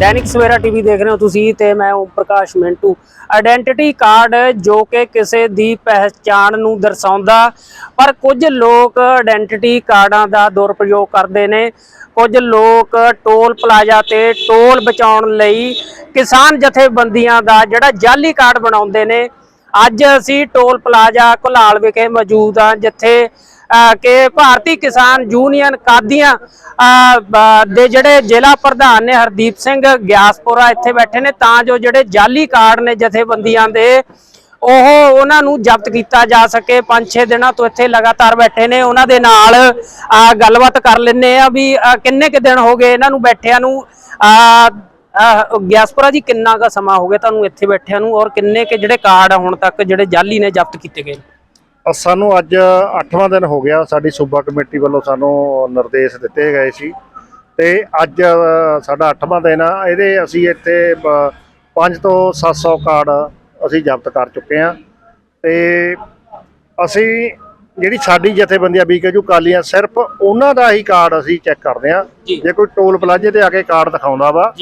Dainik Savera TV ਦੇਖ ਰਹੇ ਹੋ ਤੁਸੀਂ ਤੇ ਮੈਂ ਓਮ ਪ੍ਰਕਾਸ਼ ਮਿੰਟੂ। ਆਇਡੈਂਟੀਟੀ ਕਾਰਡ ਜੋ ਕਿ ਕਿਸੇ ਦੀ ਪਹਿਚਾਣ ਨੂੰ ਦਰਸਾਉਂਦਾ, ਪਰ ਕੁਝ ਲੋਕ ਆਇਡੈਂਟੀਟੀ ਕਾਰਡਾਂ ਦਾ ਦੁਰਪਯੋਗ ਕਰਦੇ ਨੇ। ਕੁਝ ਲੋਕ ਟੋਲ ਪਲਾਜ਼ਾ ਤੇ ਟੋਲ ਬਚਾਉਣ ਲਈ ਕਿਸਾਨ ਜਥੇਬੰਦੀਆਂ ਦਾ ਜਿਹੜਾ ਜਾਲੀ ਕਾਰਡ ਬਣਾਉਂਦੇ ਨੇ। ਅੱਜ ਅਸੀਂ ਟੋਲ ਪਲਾਜ਼ਾ ਘੁਲਾਲ ਵਿਖੇ ਮੌਜੂਦ ਹਾਂ, ਜਿੱਥੇ ਕਿ ਭਾਰਤੀ ਕਿਸਾਨ ਯੂਨੀਅਨ ਕਾਦੀਆਂ ਦੇ ਜਿਹੜੇ ਜ਼ਿਲ੍ਹਾ ਪ੍ਰਧਾਨ ਨੇ ਹਰਦੀਪ ਸਿੰਘ ਗਿਆਸਪੁਰਾ ਇੱਥੇ ਬੈਠੇ ਨੇ ਤਾਂ ਜੋ ਜਿਹੜੇ ਜਾਲੀ ਕਾਰਡ ਨੇ ਜਥੇਬੰਦੀਆਂ ਦੇ ਉਹ ਉਹਨਾਂ ਨੂੰ ਜ਼ਬਤ ਕੀਤਾ ਜਾ ਸਕੇ। 5-6 ਦਿਨਾਂ ਤੋਂ ਇੱਥੇ ਲਗਾਤਾਰ ਬੈਠੇ ਨੇ। ਉਹਨਾਂ ਦੇ ਨਾਲ ਗੱਲਬਾਤ ਕਰ ਲੈਂਦੇ ਆ ਵੀ ਕਿੰਨੇ ਕੁ ਦਿਨ ਹੋ ਗਏ ਇਹਨਾਂ ਨੂੰ ਬੈਠਿਆਂ ਨੂੰ। ਅਹ, ਗਿਆਸਪੁਰਾ ਜੀ ਕਿੰਨਾ ਕੁ ਸਮਾਂ ਹੋ ਗਿਆ ਤੁਹਾਨੂੰ ਇੱਥੇ ਬੈਠਿਆਂ ਨੂੰ ਔਰ ਕਿੰਨੇ ਕੁ ਜਿਹੜੇ ਕਾਰਡ ਹੁਣ ਤੱਕ ਜਿਹੜੇ ਜਾਲੀ ਨੇ ਜ਼ਬਤ ਕੀਤੇ ਗਏ ਅ, ਸਾਨੂੰ ਅੱਜ 8ਵਾਂ ਦਿਨ ਹੋ ਗਿਆ ਸਾਡੀ ਸੂਬਾ ਕਮੇਟੀ ਵੱਲੋਂ ਸਾਨੂੰ ਨਿਰਦੇਸ਼ ਦਿੱਤੇ ਗਏ ਸੀ। ਤੇ ਅੱਜ ਸਾਡਾ 8ਵਾਂ ਦਿਨ ਆ ਇਹਦੇ ਅਸੀਂ ਇੱਥੇ 5 ਤੋਂ 700 ਕਾਰਡ ਅਸੀਂ ਜ਼ਬਤ ਕਰ ਚੁੱਕੇ ਹਾਂ। ਤੇ ਅਸੀਂ ਜਿਹੜੀ ਸਾਡੀ ਜਥੇਬੰਦੀਆਂ ਬੀਕੇਜੂ ਕਾਲੀਆਂ ਸਿਰਫ ਉਹਨਾਂ ਦਾ ਹੀ ਕਾਰਡ ਅਸੀਂ ਚੈੱਕ ਕਰਦੇ ਹਾਂ। ਜੀ। ਕੋਈ ਟੋਲ ਪਲਾਜ਼ੇ ਤੇ ਆ ਕੇ ਕਾਰਡ ਦਿਖਾਉਂਦਾ ਵਾ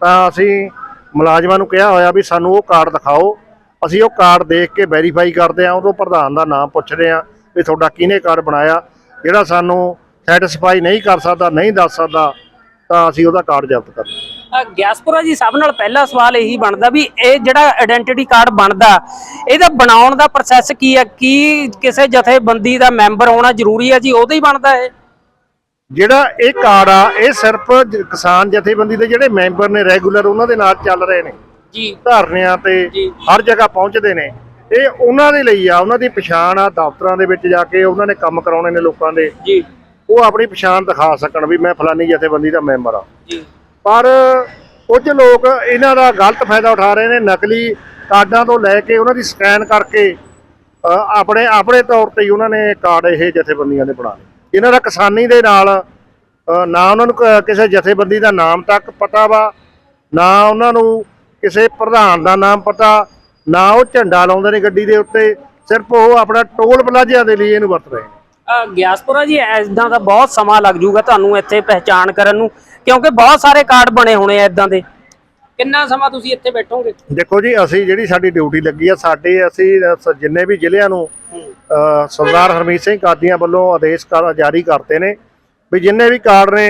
ਤਾਂ ਅਸੀਂ ਮੁਲਾਜ਼ਮਾਂ ਨੂੰ ਕਿਹਾ ਹੋਇਆ ਵੀ ਸਾਨੂੰ ਉਹ ਕਾਰਡ ਦਿਖਾਓ। ਅਸੀਂ ਉਹ ਕਾਰਡ ਦੇਖ ਕੇ ਵੈਰੀਫਾਈ ਕਰਦੇ ਆ ਉਦੋਂ ਪ੍ਰਧਾਨ ਦਾ ਨਾਮ ਪੁੱਛਦੇ ਆ ਵੀ ਤੁਹਾਡਾ ਕਿਹਨੇ ਕਾਰਡ ਬਣਾਇਆ? ਜਿਹੜਾ ਸਾਨੂੰ ਸੈਟੀਸਫਾਈ ਨਹੀਂ ਕਰ ਸਕਦਾ ਨਹੀਂ ਦੱਸ ਸਕਦਾ ਤਾਂ ਅਸੀਂ ਉਹਦਾ ਕਾਰਡ ਜ਼ਬਤ ਕਰਦੇ ਗਿਆਸਪੁਰਾ ਜੀ ਸਭ ਨਾਲ ਪਹਿਲਾ ਸਵਾਲ ਇਹੀ ਬਣਦਾ ਵੀ ਇਹ ਜਿਹੜਾ ਆਇਡੈਂਟੀਟੀ ਕਾਰਡ ਬਣਦਾ ਇਹਦਾ ਬਣਾਉਣ ਦਾ ਪ੍ਰੋਸੈਸ ਕੀ ਹੈ ਕੀ ਕਿਸੇ ਜਥੇਬੰਦੀ ਦਾ ਮੈਂਬਰ ਹੋਣਾ ਜ਼ਰੂਰੀ ਹੈ ਜੀ? ਉਹਦਾ ਹੀ ਬਣਦਾ ਹੈ ਜਿਹੜਾ ਇਹ ਕਾਰਡ ਆ ਇਹ ਸਿਰਫ ਕਿਸਾਨ ਜਥੇਬੰਦੀ ਦੇ ਜਿਹੜੇ ਮੈਂਬਰ ਨੇ ਰੈਗੂਲਰ ਉਹਨਾਂ ਦੇ ਨਾਲ ਚੱਲ ਰਹੇ ਨੇ। ਜੀ। ਧਰਨਿਆਂ ਤੇ। ਹਰ ਜਗ੍ਹਾ ਪਹੁੰਚਦੇ ਨੇ। ਇਹ ਉਹਨਾਂ ਦੇ ਲਈ ਆ ਉਹਨਾਂ ਦੀ ਪਛਾਣ ਆ ਦਫ਼ਤਰਾਂ ਦੇ ਵਿੱਚ ਜਾ ਕੇ ਉਹਨਾਂ ਨੇ ਕੰਮ ਕਰਾਉਣੇ ਨੇ ਲੋਕਾਂ ਦੇ। ਜੀ। ਉਹ ਆਪਣੀ ਪਛਾਣ ਦਿਖਾ ਸਕਣ ਵੀ ਮੈਂ ਫਲਾਨੀ ਜਥੇਬੰਦੀ ਦਾ ਮੈਂਬਰ ਆ। ਜੀ। ਪਰ ਕੁਝ ਲੋਕ ਇਹਨਾਂ ਦਾ ਗਲਤ ਫਾਇਦਾ ਉਠਾ ਰਹੇ ਨੇ ਨਕਲੀ ਕਾਰਡਾਂ ਤੋਂ ਲੈ ਕੇ ਉਹਨਾਂ ਦੀ ਸਕੈਨ ਕਰਕੇ ਆਪਣੇ ਆਪਣੇ ਤੌਰ ਤੇ ਹੀ ਉਹਨਾਂ ਨੇ ਕਾਰਡ ਇਹ ਜਥੇਬੰਦੀਆਂ ਦੇ ਬਣਾ ਲਏ। ਇਹਨਾਂ ਦਾ ਕਿਸਾਨੀ ਦੇ ਨਾਲ ਨਾ ਉਹਨਾਂ ਨੂੰ ਕਿਸੇ ਜਥੇਬੰਦੀ ਦਾ ਨਾਮ ਤੱਕ ਪਤਾ ਵਾ ਨਾ ਉਹਨਾਂ ਨੂੰ ਕਿਸੇ ਪ੍ਰਧਾਨ ਦਾ ਨਾਮ ਪਤਾ ਨਾ ਉਹ ਝੰਡਾ ਲਾਉਂਦੇ ਨੇ ਗੱਡੀ ਦੇ ਉੱਤੇ ਸਿਰਫ ਉਹ ਆਪਣਾ ਟੋਲ ਪਲਾਜ਼ਿਆਂ ਦੇ ਲਈ ਇਹਨੂੰ ਵਰਤ ਰਹੇ ਨੇ। ਗਿਆਸਪੁਰਾ ਜੀ ਐਦਾਂ ਦਾ ਬਹੁਤ ਸਮਾਂ ਲੱਗ ਜਾਊਗਾ ਤੁਹਾਨੂੰ ਇੱਥੇ ਪਹਿਚਾਣ ਕਰਨ ਨੂੰ ਕਿਉਂਕਿ ਬਹੁਤ ਸਾਰੇ ਕਾਰਡ ਬਣੇ ਹੋਣੇ ਆ ਐਦਾਂ ਦੇ। ਕਿੰਨਾ ਸਮਾਂ ਤੁਸੀਂ ਇੱਥੇ ਬੈਠੋਗੇ? ਦੇਖੋ ਜੀ ਅਸੀਂ ਜਿਹੜੀ ਸਾਡੀ ਡਿਊਟੀ ਲੱਗੀ ਆ ਸਾਡੇ ਅਸੀਂ ਸ- ਜਿੰਨੇ ਵੀ ਜ਼ਿਲ੍ਹਿਆਂ ਨੂੰ ਅ, ਸਰਦਾਰ ਹਰਮੀਤ ਸਿੰਘ ਕਾਦੀਆਂ ਵੱਲੋਂ ਆਦੇਸ਼ ਕਰ ਜਾਰੀ ਕਰਤੇ ਨੇ ਵੀ ਜਿੰਨੇ ਵੀ ਕਾਰਡ ਨੇ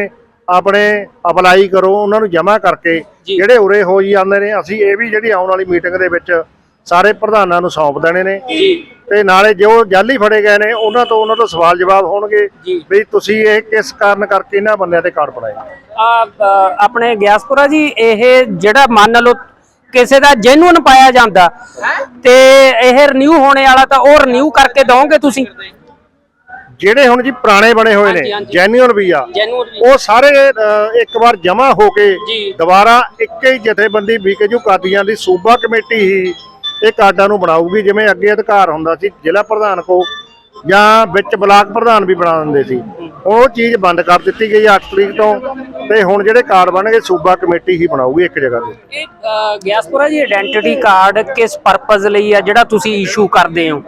ਆਪਣੇ ਅਪਲਾਈ ਕਰੋ ਉਹਨਾਂ ਨੂੰ ਜਮ੍ਹਾਂ ਕਰਕੇ। ਜਿਹੜੇ ਉਰੇ ਹੋ ਜੀ ਜਾਂਦੇ ਨੇ ਅਸੀਂ ਇਹ ਵੀ ਜਿਹੜੀ ਆਉਣ ਵਾਲੀ ਮੀਟਿੰਗ ਦੇ ਵਿੱਚ ਸਾਰੇ ਪ੍ਰਧਾਨਾਂ ਨੂੰ ਸੌਂਪ ਦੇਣੇ ਨੇ। ਜੀ। ਤੇ ਨਾਲੇ ਜੋ ਜਾਲੀ ਫੜੇ ਗਏ ਨੇ ਉਹਨਾਂ ਤੋਂ ਉਹਨਾਂ ਤੋਂ ਸਵਾਲ ਜਵਾਬ ਹੋਣਗੇ ਵੀ ਤੁਸੀਂ ਇਹ ਕਿਸ ਕਾਰਨ ਕਰਕੇ ਇਹਨਾਂ ਬੰਦਿਆਂ ਤੇ ਕਾਰਡ ਬਣਾਏ? ਆ ਅ, ਆਪਣੇ ਗਿਆਸਪੁਰਾ ਜੀ ਇਹ ਜਿਹੜਾ ਮੰਨ ਲਓ ਕਿਸੇ ਦਾ ਜੈਨੂਨ ਪਾਇਆ ਜਾਂਦਾ ਤੇ ਇਹ ਰਿਨਿਊ ਹੋਣੇ ਵਾਲਾ ਤਾਂ ਉਹ ਰਿਨਿਊ ਕਰਕੇ ਦੋਗੇ ਤੁਸੀਂ? ਜਿਹੜੇ ਹੁਣ ਜੀ ਪੁਰਾਣੇ ਬਣੇ ਹੋਏ ਹਾਂਜੀ, ਨੇ ਹਾਂਜੀ। ਜੈਨੂਅਲ ਵੀ ਆ ਉਹ ਸਾਰੇ ਅ, ਇੱਕ ਵਾਰ ਜਮ੍ਹਾਂ ਹੋ ਕੇ ਜੀ। ਦੁਬਾਰਾ ਇੱਕ ਹੀ ਜਥੇਬੰਦੀ ਬੀਕੇਜੂ ਕਾਦੀਆਂ ਦੀ ਸੂਬਾ ਕਮੇਟੀ ਹੀ ਇਹ ਕਾਰਡਾਂ ਨੂੰ ਬਣਾਊਗੀ ਜਿਵੇਂ ਅੱਗੇ ਅਧਿਕਾਰ ਹੁੰਦਾ ਸੀ ਜ਼ਿਲ੍ਹਾ ਪ੍ਰਧਾਨ ਕੋ ਜਾਂ ਵਿੱਚ ਬਲਾਕ ਪ੍ਰਧਾਨ ਵੀ ਬਣਾ ਦਿੰਦੇ ਸੀ ਉਹ ਚੀਜ਼ ਬੰਦ ਕਰ ਦਿੱਤੀ ਗਈ 8 ਤਰੀਕ ਤੋਂ ਤੇ ਹੁਣ ਜਿਹੜੇ ਕਾਰਡ ਬਣਨਗੇ ਸੂਬਾ ਕਮੇਟੀ ਹੀ ਬਣਾਊਗੀ ਇੱਕ ਜਗ੍ਹਾ ਤੇ ਇਹ ਅ, ਗਿਆਸਪੁਰਾ ਜੀ ਆਇਡੈਂਟੀਟੀ ਕਾਰਡ ਕਿਸ ਪਰਪਸ ਲਈ ਆ ਜਿਹੜਾ ਤੁਸੀਂ ਇਸ਼ੂ ਕਰਦੇ ਹੋ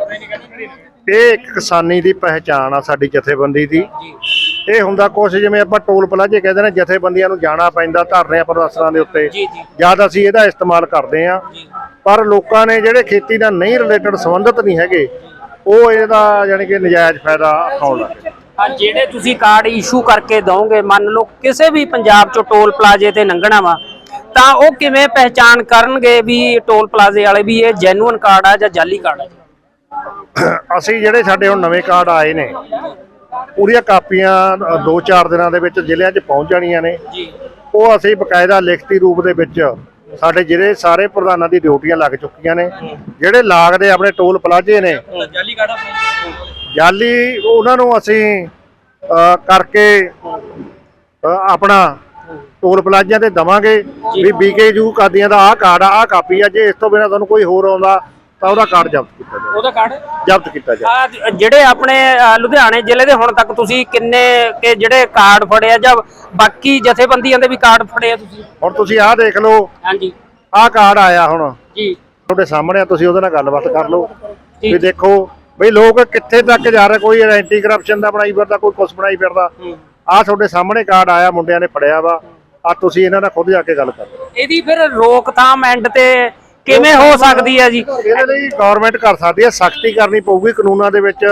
ਇਹ ਇੱਕ ਕਿਸਾਨੀ ਦੀ ਪਹਿਚਾਣ ਆ ਸਾਡੀ ਜਥੇਬੰਦੀ ਦੀ। ਇਹ ਹੁੰਦਾ ਕੁਛ ਜਿਵੇਂ ਆਪਾਂ ਟੋਲ ਪਲਾਜ਼ੇ ਕਹਿੰਦੇ ਨੇ ਜਥੇਬੰਦੀਆਂ ਨੂੰ ਜਾਣਾ ਪੈਂਦਾ ਧਰਨਿਆਂ ਪ੍ਰਦਰਸ਼ਨਾਂ ਦੇ ਉੱਤੇ। ਜਦ ਅਸੀਂ ਇਹਦਾ ਇਸਤੇਮਾਲ ਕਰਦੇ ਆ। ਪਰ ਲੋਕਾਂ ਨੇ ਜਿਹੜੇ ਖੇਤੀ ਨਾਲ ਨਹੀਂ ਰਿਲੇਟਡ ਸੰਬੰਧਿਤ ਨਹੀਂ ਹੈਗੇ ਉਹ ਇਹਦਾ ਯਾਨੀ ਕਿ ਨਜਾਇਜ਼ ਫਾਇਦਾ ਉਠਾਉਣ ਲੱਗ ਜਿਹੜੇ ਤੁਸੀਂ ਕਾਰਡ ਇਸ਼ੂ ਕਰਕੇ ਦੋਗੇ ਮੰਨ ਲਓ ਕਿਸੇ ਵੀ ਪੰਜਾਬ ਚੋਂ ਟੋਲ ਪਲਾਜ਼ੇ ਤੇ ਲੰਘਣਾ ਵਾ ਤਾਂ ਉਹ ਕਿਵੇਂ ਪਹਿਚਾਨ ਕਰਨਗੇ ਵੀ ਟੋਲ ਪਲਾਜ਼ੇ ਵਾਲੇ ਵੀ ਇਹ ਜੈਨੂਨ ਕਾਰਡ ਆ ਜਾਂ ਜਾਲੀ ਕਾਰਡ ਆ ਅਸੀਂ ਜਿਹੜੇ ਸਾਡੇ ਹੁਣ ਨਵੇਂ ਕਾਰਡ ਆਏ ਨੇ ਉਹਦੀਆਂ ਕਾਪੀਆਂ 2-4 ਦਿਨਾਂ ਦੇ ਵਿੱਚ ਜ਼ਿਲ੍ਹਿਆਂ 'ਚ ਪਹੁੰਚ ਜਾਣੀਆਂ ਨੇ। ਜੀ। ਉਹ ਅਸੀਂ ਬਕਾਇਦਾ ਲਿਖਤੀ ਰੂਪ ਦੇ ਵਿੱਚ ਸਾਡੇ ਜਿਹੜੇ ਸਾਰੇ ਪ੍ਰਧਾਨਾਂ ਦੀ ਡਿਊਟੀਆਂ ਲੱਗ ਚੁੱਕੀਆਂ ਨੇ। ਜਿਹੜੇ ਲਾਗਦੇ ਆਪਣੇ ਟੋਲ ਪਲਾਜ਼ੇ ਨੇ। ਜਾਲੀ ਕਾਰਡ ਜਾਲੀ ਉਹਨਾਂ ਨੂੰ ਅਸੀਂ ਕਰਕੇ ਆਪਣਾ ਟੋਲ ਪਲਾਜ਼ਿਆਂ ਤੇ ਦਵਾਂਗੇ ਵੀ ਬੀਕੇਯੂ ਕਾਦੀਆਂ ਦਾ ਆਹ ਕਾਰਡ ਆ ਆਹ ਕਾਪੀ ਆ। ਜੇ ਇਸ ਤੋਂ ਬਿਨਾਂ ਤੁਹਾਨੂੰ ਕੋਈ ਹੋਰ ਆਉਂਦਾ ਤਾਂ ਉਹਦਾ ਕਾਰਡ ਜ਼ਬਤ ਕੀਤਾ ਉਹਦਾ ਕਾਰਡ ਜ਼ਬਤ ਕੀਤਾ ਜਾਵੇ ਆ ਜਿਹੜੇ ਆਪਣੇ ਅ, ਲੁਧਿਆਣੇ ਜ਼ਿਲ੍ਹੇ ਦੇ ਹੁਣ ਤੱਕ ਤੁਸੀਂ ਕਿੰਨੇ ਕੇ ਜਿਹੜੇ ਕਾਰਡ ਫੜੇ ਆ ਜਾਂ ਬਾਕੀ ਜਥੇਬੰਦੀਆਂ ਦੇ ਵੀ ਕਾਰਡ ਫੜੇ ਆ ਤੁਸੀਂ? ਹੁਣ ਤੁਸੀਂ ਆਹ ਦੇਖ ਲਓ। ਹਾਂਜੀ। ਆਹ ਕਾਰਡ ਆਇਆ ਹੁਣ। ਜੀ। ਤੁਹਾਡੇ ਸਾਹਮਣੇ ਆ ਤੁਸੀਂ ਉਹਦੇ ਨਾਲ ਗੱਲਬਾਤ ਕਰ ਲਓ। ਵੀ ਠੀਕ। ਦੇਖੋ ਬਈ ਲੋਕ ਕਿੱਥੇ ਤੱਕ ਜਾ ਰਹੇ ਕੋਈ ਐਂਟੀ ਕਰਪਸ਼ਨ ਦਾ ਬਣਾਈ ਫਿਰਦਾ ਕੋਈ ਕੁਛ ਬਣਾਈ ਫਿਰਦਾ। ਆਹ ਤੁਹਾਡੇ ਸਾਹਮਣੇ ਕਾਰਡ ਆਇਆ ਮੁੰਡਿਆਂ ਨੇ ਫੜਿਆ ਵਾ। ਆ ਤੁਸੀਂ ਇਹਨਾਂ ਨਾਲ ਖੁਦ ਜਾ ਕੇ ਗੱਲ ਕਰੋ ਇਹਦੀ ਫਿਰ ਰੋਕਥਾਮ ਐਂਡ ਤੇ ਕਿਵੇਂ ਹੋ ਸਕਦੀ ਹੈ ਜੀ? ਇਹਦੇ ਲਈ ਗਵਰਨਮੈਂਟ ਕਰ ਸਕਦੀ ਹੈ ਸਖਤੀ ਕਰਨੀ ਪਊਗੀ ਕਾਨੂੰਨਾਂ ਦੇ ਵਿੱਚ।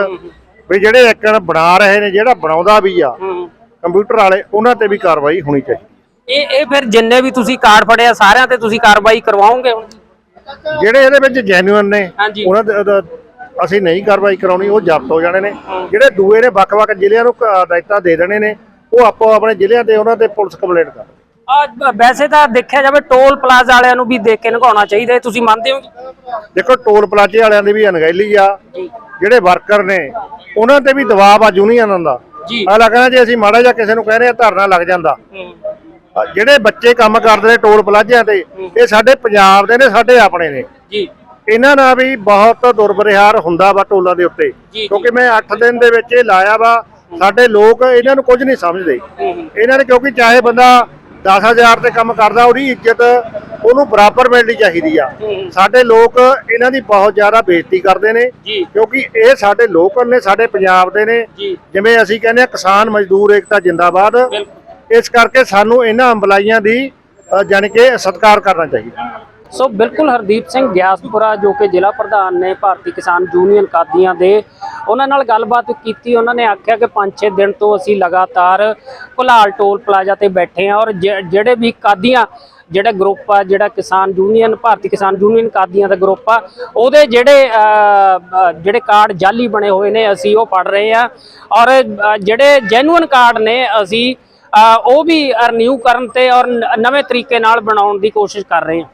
ਵੀ ਜਿਹੜੇ ਇੱਕ ਬਣਾ ਰਹੇ ਨੇ ਜਿਹੜਾ ਬਣਾਉਂਦਾ ਵੀ ਆ ਕੰਪਿਊਟਰ ਵਾਲੇ ਉਹਨਾਂ ਤੇ ਵੀ ਕਾਰਵਾਈ ਹੋਣੀ ਚਾਹੀਦੀ। ਇਹ ਇਹ ਫਿਰ ਜਿੰਨੇ ਵੀ ਤੁਸੀਂ ਕਾਰਡ ਫੜਿਆ ਸਾਰਿਆਂ ਤੇ ਤੁਸੀਂ ਕਾਰਵਾਈ ਕਰਵਾਓਗੇ ਹੁਣ? ਜਿਹੜੇ ਇਹਦੇ ਵਿੱਚ ਜੈਨੂਇਨ ਨੇ। ਉਹਨਾਂ ਦੇ ਅਸੀਂ ਨਹੀਂ ਕਾਰਵਾਈ ਕਰਾਉਣੀ ਉਹ ਜ਼ਬਤ ਹੋ ਜਾਣੇ ਨੇ। ਜਿਹੜੇ ਦੂਏ ਨੇ ਵੱਖ-ਵੱਖ ਜ਼ਿਲ੍ਹਿਆਂ ਨੂੰ ਹਦਾਇਤਾਂ ਦੇ ਦੇਣੇ ਨੇ ਉਹ ਆਪੋ ਆਪਣੇ ਜ਼ਿਲ੍ਹਿਆਂ ਤੇ ਉਹਨਾਂ ਤੇ ਪੁਲਿਸ ਕੰਪਲੇਂਟ ਕਰ ਵੈਸੇ ਤਾਂ ਦੇਖਿਆ ਜਾਵੇ ਟੋਲ ਪਲਾਜ਼ਾ ਵਾਲਿਆਂ ਨੂੰ ਵੀ ਦੇਖ ਕੇ ਨਗਾਉਣਾ ਚਾਹੀਦਾ ਇਹ ਤੁਸੀਂ ਮੰਨਦੇ ਹੋ ਦੇਖੋ ਟੋਲ ਪਲਾਜ਼ੇ ਵਾਲਿਆਂ ਦੀ ਵੀ ਅਣਗਹਿਲੀ ਆ। ਜਿਹੜੇ ਵਰਕਰ ਨੇ ਉਹਨਾਂ ਤੇ ਵੀ ਦਬਾਅ ਆ ਯੂਨੀਅਨਾਂ ਦਾ। ਜੀ। ਅਗਲਾ ਕਹਿੰਦਾ ਜੇ ਅਸੀਂ ਮਾੜਾ ਜਿਹਾ ਕਿਸੇ ਨੂੰ ਕਹਿੰਦੇ ਆ ਧਰਨਾ ਲੱਗ ਜਾਂਦਾ। ਜਿਹੜੇ ਬੱਚੇ ਕੰਮ ਕਰਦੇ ਨੇ ਟੋਲ ਪਲਾਜ਼ਿਆਂ ਤੇ ਇਹ ਸਾਡੇ ਪੰਜਾਬ ਦੇ ਨੇ ਸਾਡੇ ਆਪਣੇ ਨੇ। ਜੀ। ਇਹਨਾਂ ਨਾਲ ਵੀ ਬਹੁਤ ਦੁਰਵਿਵਹਾਰ ਹੁੰਦਾ ਵਾ ਟੋਲਾਂ ਦੇ ਉੱਤੇ। ਜੀ। ਕਿਉਂਕਿ ਮੈਂ 8 ਦਿਨ ਦੇ ਵਿੱਚ ਇਹ ਲਾਇਆ ਵਾ ਸਾਡੇ ਲੋਕ ਇਹਨਾਂ ਨੂੰ ਕੁਝ ਨਹੀਂ ਸਮਝਦੇ। ਇਹਨਾਂ ਨੇ ਕਿਉਂਕਿ ਚਾਹੇ ਬੰਦਾ 10000 ਤੇ ਕੰਮ ਕਰਦਾ ਉਹਦੀ ਇੱਜ਼ਤ ਉਹਨੂੰ ਬਰਾਬਰ ਮਿਲਣੀ ਚਾਹੀਦੀ ਆ। ਸਾਡੇ ਲੋਕ ਇਹਨਾਂ ਦੀ ਬਹੁਤ ਜ਼ਿਆਦਾ ਬੇਇੱਜ਼ਤੀ ਕਰਦੇ ਨੇ ਕਿਉਂਕਿ ਇਹ ਸਾਡੇ ਲੋਕਲ ਨੇ ਸਾਡੇ ਪੰਜਾਬ ਦੇ ਨੇ। ਜਿਵੇਂ ਅਸੀਂ ਕਹਿੰਦੇ ਆ ਕਿਸਾਨ ਮਜ਼ਦੂਰ ਏਕਤਾ ਜਿੰਦਾਬਾਦ ਇਸ ਕਰਕੇ ਸਾਨੂੰ ਇਹਨਾਂ ਅੰਬਲਾਈਆਂ ਦੀ ਜਾਣੀ ਕਿ ਸਤਿਕਾਰ ਕਰਨਾ ਚਾਹੀਦਾ। ਸੋ ਬਿਲਕੁਲ ਹਰਦੀਪ ਸਿੰਘ ਗਿਆਸਪੁਰਾ ਜੋ ਕਿ ਜ਼ਿਲ੍ਹਾ ਪ੍ਰਧਾਨ ਨੇ ਭਾਰਤੀ ਕਿਸਾਨ ਯੂਨੀਅਨ ਕਾਦੀਆਂ ਦੇ ਉਹਨਾਂ ਨਾਲ ਗੱਲਬਾਤ ਕੀਤੀ, ਉਹਨਾਂ ਨੇ ਆਖਿਆ ਕਿ 5-6 ਦਿਨ ਤੋਂ ਅਸੀਂ ਲਗਾਤਾਰ ਕੁਲਾਲ ਟੋਲ ਪਲਾਜ਼ਾ ਤੇ ਬੈਠੇ ਹਾਂ ਔਰ ਜ- ਜਿਹੜੇ ਵੀ ਕਾਦੀਆਂ, ਜਿਹੜਾ ਗਰੁੱਪ ਆ, ਜਿਹੜਾ ਕਿਸਾਨ ਯੂਨੀਅਨ, ਭਾਰਤੀ ਕਿਸਾਨ ਯੂਨੀਅਨ ਕਾਦੀਆਂ ਦਾ ਗਰੁੱਪ ਆ, ਉਹਦੇ ਜਿਹੜੇ ਜਿਹੜੇ ਕਾਰਡ ਜਾਲੀ ਬਣੇ ਹੋਏ ਨੇ, ਅਸੀਂ ਉਹ ਪੜ ਰਹੇ ਆ ਔਰ ਜਿਹੜੇ ਜੈਨੂਅਨ ਕਾਰਡ ਨੇ, ਅਸੀਂ ਉਹ ਵੀ ਰਿਨਿਊ ਕਰਨ ਤੇ ਔਰ ਨਵੇਂ ਤਰੀਕੇ ਨਾਲ ਬਣਾਉਣ ਦੀ ਕੋਸ਼ਿਸ਼ ਕਰ ਰਹੇ ਹਾਂ।